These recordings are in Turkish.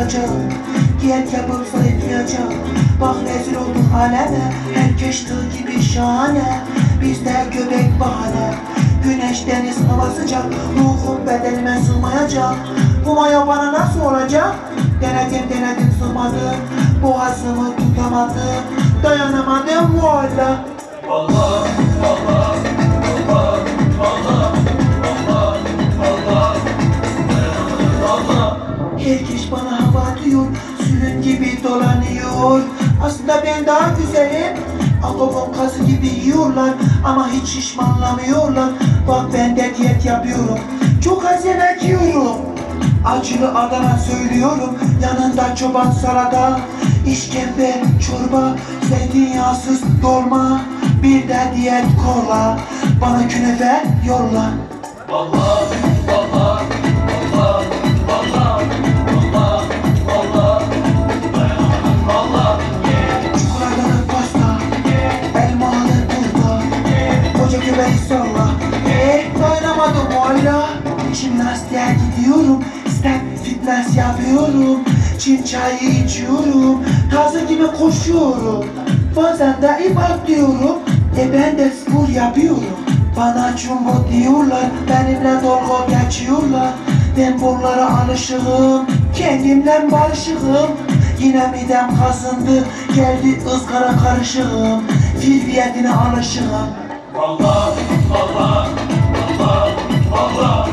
kurtulacağım Diyet yapıp zayıflayacağım Bak rezil olduk aleme Herkes tığ gibi şahane. Bizde göbek bahane. Güneş deniz hava sıcak. Ruhum bedenime sığmayacak Bu maya bana nasıl olacak? Denedim denedim sığmadı. Boğazımı tutamadım Dayanamadım valla Allah Allah Herkes bana dolanıyor. Aslında ben daha güzelim. Atomon kazı gibi yiyorlar ama hiç şişmanlamıyorlar. Bak ben de diyet yapıyorum, çok az yemek yiyorum. Acılı Adana söylüyorum, yanında çoban salata. işkembe, çorba, zeytinyağsız dolma. Bir de diyet kola, bana künefe yolla. Allah salla. Eh dayanamadım valla. Jimnastiğe gidiyorum, step fitness yapıyorum. Çin çayı içiyorum, taze gibi koşuyorum. Bazen de ip atlıyorum, e ben de spor yapıyorum. Bana jumbo diyorlar, benimle dalga geçiyorlar. Ben bunlara alışığım, kendimden barışığım. Yine midem kazındı, geldi ızgara karışığım. Fil diyetine alışığım. Allah Allah Allah Allah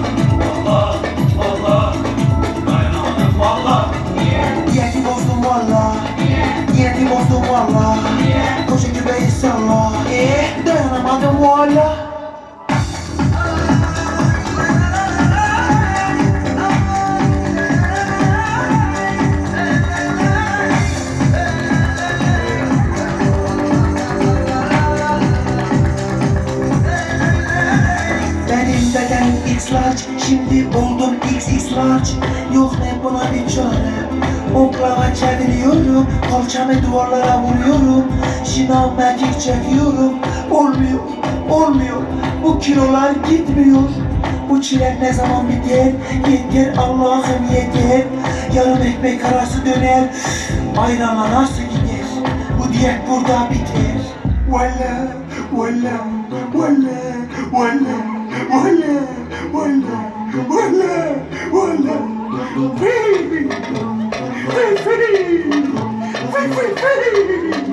Allah Allah Dayanamadım Allah Diyeti bedenim X large, şimdi oldum XX large Yok ne buna bir çare. Oklava çeviriyorum, kalçamı duvarlara vuruyorum. Şınav mekik çekiyorum. Olmuyor, olmuyor, bu kilolar gitmiyor. Bu çile ne zaman biter, yeter Allah'ım yeter Yarım ekmek arası döner, ayranla nasıl gider. Bu diyet burada biter. Valla, valla, valla, valla, valla, Wanda, Wanda, Wanda, baby, baby, baby, baby.